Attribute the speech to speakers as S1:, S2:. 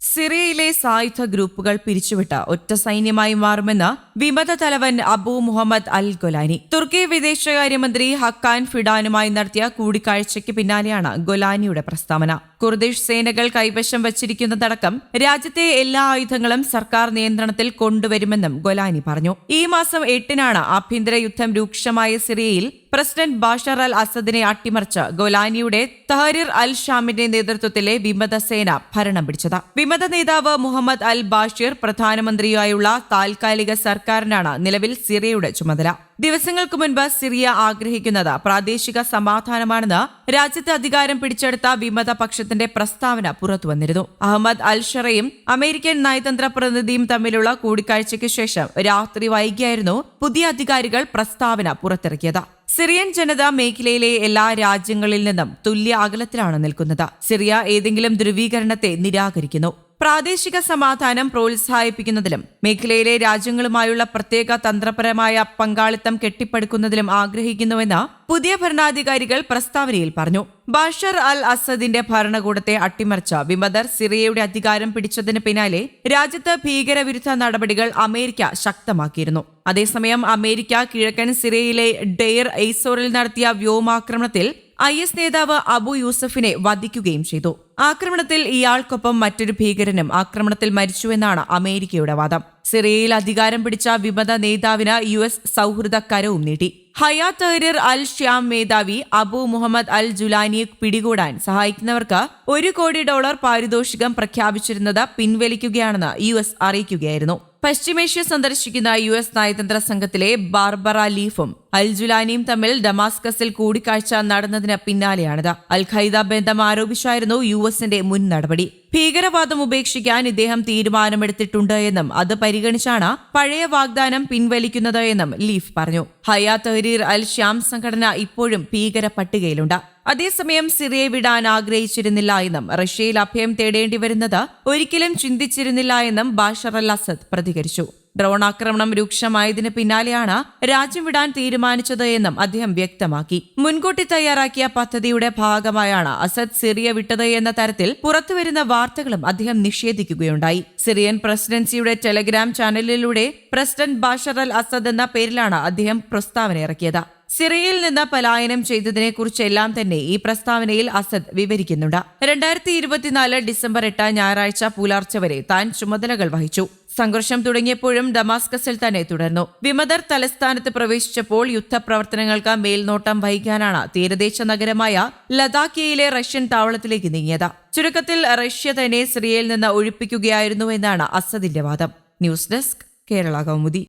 S1: സിറിയയിലെ സായുധ ഗ്രൂപ്പുകൾ പിരിച്ചുവിട്ട ഒറ്റ സൈന്യമായി മാറുമെന്ന് വിമത തലവൻ അബു മുഹമ്മദ് അൽ ഗൊലാനി. തുർക്കി വിദേശകാര്യമന്ത്രി ഹക്കാൻ ഫിഡാനുമായി നടത്തിയ കൂടിക്കാഴ്ചയ്ക്ക് പിന്നാലെയാണ് ഗൊലാനിയുടെ പ്രസ്താവന. കുർദിഷ് സേനകൾ കൈവശം വച്ചിരിക്കുന്നതടക്കം രാജ്യത്തെ എല്ലാ ആയുധങ്ങളും സർക്കാർ നിയന്ത്രണത്തിൽ കൊണ്ടുവരുമെന്നും ഗൊലാനി പറഞ്ഞു. ഈ മാസം എട്ടിനാണ് ആഭ്യന്തര യുദ്ധം രൂക്ഷമായ സിറിയയിൽ പ്രസിഡന്റ് ബാഷർ അൽ അസദിനെ അട്ടിമറിച്ച് ഗൊലാനിയുടെ തഹരിർ അൽ ഷാമിന്റെ നേതൃത്വത്തിലെ വിമത സേന ഭരണം പിടിച്ചത്. വിമത നേതാവ് മുഹമ്മദ് അൽ ബാഷിർ പ്രധാനമന്ത്രിയായുള്ള താൽക്കാലിക സർക്കാരിനാണ് നിലവിൽ സിറിയയുടെ ചുമതല. ദിവസങ്ങൾക്ക് മുൻപ് സിറിയ ആഗ്രഹിക്കുന്നത് പ്രാദേശിക സമാധാനമാണെന്ന് രാജ്യത്ത് അധികാരം പിടിച്ചെടുത്ത വിമത പക്ഷത്തിന്റെ പ്രസ്താവന പുറത്തുവന്നിരുന്നു അഹമ്മദ് അൽ ഷറയും അമേരിക്കൻ നയതന്ത്ര പ്രതിനിധിയും തമ്മിലുള്ള കൂടിക്കാഴ്ചയ്ക്ക് ശേഷം രാത്രി വൈകിയായിരുന്നു പുതിയ അധികാരികൾ പ്രസ്താവന പുറത്തിറക്കിയത്. സിറിയൻ ജനത മേഖലയിലെ എല്ലാ രാജ്യങ്ങളിൽ നിന്നും തുല്യ അകലത്തിലാണ് നിൽക്കുന്നത്. സിറിയ ഏതെങ്കിലും ധ്രുവീകരണത്തെ നിരാകരിക്കുന്നു. പ്രാദേശിക സമാധാനം പ്രോത്സാഹിപ്പിക്കുന്നതിലും മേഖലയിലെ രാജ്യങ്ങളുമായുള്ള പ്രത്യേക തന്ത്രപരമായ പങ്കാളിത്തം കെട്ടിപ്പടുക്കുന്നതിലും ആഗ്രഹിക്കുന്നുവെന്ന് പുതിയ ഭരണാധികാരികൾ പ്രസ്താവനയിൽ പറഞ്ഞു. ബാഷർ അൽ അസദിന്റെ ഭരണകൂടത്തെ അട്ടിമറിച്ച വിമതർ സിറിയയുടെ അധികാരം പിടിച്ചതിന് പിന്നാലെ രാജ്യത്ത് ഭീകരവിരുദ്ധ നടപടികൾ അമേരിക്ക ശക്തമാക്കിയിരുന്നു. അതേസമയം അമേരിക്ക കിഴക്കൻ സിറിയയിലെ ഡെയർ എയ്സോറിൽ നടത്തിയ വ്യോമാക്രമണത്തിൽ ഐ എസ് നേതാവ് അബു യൂസഫിനെ വധിക്കുകയും ചെയ്തു. ആക്രമണത്തിൽ ഇയാൾക്കൊപ്പം മറ്റൊരു ഭീകരനും ആക്രമണത്തിൽ മരിച്ചുവെന്നാണ് അമേരിക്കയുടെ വാദം. സിറിയയിൽ അധികാരം പിടിച്ച വിമത നേതാവിന് യു എസ് സൗഹൃദ കരവും നീട്ടി. ഹയാ തഹരീർ അൽ ഷ്യാം മേധാവി അബു മുഹമ്മദ് അൽ ജുലാനിയെ പിടികൂടാൻ സഹായിക്കുന്നവർക്ക് ഒരു കോടി ഡോളർ പാരിതോഷികം പ്രഖ്യാപിച്ചിരുന്നത് പിൻവലിക്കുകയാണെന്ന് യു എസ് അറിയിക്കുകയായിരുന്നു. പശ്ചിമേഷ്യ സന്ദർശിക്കുന്ന യു എസ് നയതന്ത്ര സംഘത്തിലെ ബാർബറ ലീഫും അൽ ജുലാനിയും തമ്മിൽ ഡമാസ്കസിൽ കൂടിക്കാഴ്ച നടന്നതിന് പിന്നാലെയാണിത്. അൽ ഖൈദ ബന്ധം ആരോപിച്ചായിരുന്നു യു എസിന്റെ മുൻ നടപടി. ഭീകരവാദം ഉപേക്ഷിക്കാൻ ഇദ്ദേഹം തീരുമാനമെടുത്തിട്ടുണ്ട് എന്നും അത് പരിഗണിച്ചാണ് പഴയ വാഗ്ദാനം പിൻവലിക്കുന്നത് എന്നും ലീഫ് പറഞ്ഞു. ഹയാ തഹരീർ അൽ ശ്യാം സംഘടന ഇപ്പോഴും ഭീകര പട്ടികയിലുണ്ട്. അതേസമയം സിറിയെ വിടാൻ ആഗ്രഹിച്ചിരുന്നില്ല എന്നും റഷ്യയിൽ അഭയം തേടേണ്ടി വരുന്നത് ഒരിക്കലും ചിന്തിച്ചിരുന്നില്ല എന്നും ബാഷർ അൽ അസദ് പ്രതികരിച്ചു. ഡ്രോൺ ആക്രമണം രൂക്ഷമായതിന് പിന്നാലെയാണ് രാജ്യം വിടാൻ തീരുമാനിച്ചത് എന്നും അദ്ദേഹം വ്യക്തമാക്കി. മുൻകൂട്ടി തയ്യാറാക്കിയ പദ്ധതിയുടെ ഭാഗമായാണ് അസദ് സിറിയ വിട്ടത് എന്ന തരത്തിൽ പുറത്തുവരുന്ന വാർത്തകളും അദ്ദേഹം നിഷേധിക്കുകയുണ്ടായി. സിറിയൻ പ്രസിഡൻസിയുടെ ടെലഗ്രാം ചാനലിലൂടെ പ്രസിഡന്റ് ബാഷർ അൽ അസദ് എന്ന പേരിലാണ് അദ്ദേഹം പ്രസ്താവന ഇറക്കിയത്. സിറിയയിൽ നിന്ന് പലായനം ചെയ്തതിനെക്കുറിച്ചെല്ലാം തന്നെ ഈ പ്രസ്താവനയിൽ അസദ് വിവരിക്കുന്നുണ്ട്. രണ്ടായിരത്തി ഇരുപത്തിനാല് ഡിസംബർ എട്ട് ഞായറാഴ്ച പുലർച്ചെ വരെ താൻ ചുമതലകൾ വഹിച്ചു. സംഘർഷം തുടങ്ങിയപ്പോഴും ഡമാസ്കസിൽ തന്നെ തുടർന്നു. വിമതർ തലസ്ഥാനത്ത് പ്രവേശിച്ചപ്പോൾ യുദ്ധപ്രവർത്തനങ്ങൾക്ക് മേൽനോട്ടം വഹിക്കാനാണ് തീരദേശ നഗരമായ ലദാക്കിയയിലെ റഷ്യൻ താവളത്തിലേക്ക് നീങ്ങിയത്. ചുരുക്കത്തിൽ റഷ്യ തന്നെ സിറിയയിൽ നിന്ന് ഒഴിപ്പിക്കുകയായിരുന്നു എന്നാണ് അസദിന്റെ വാദം. News desk Kerala Kaumudi.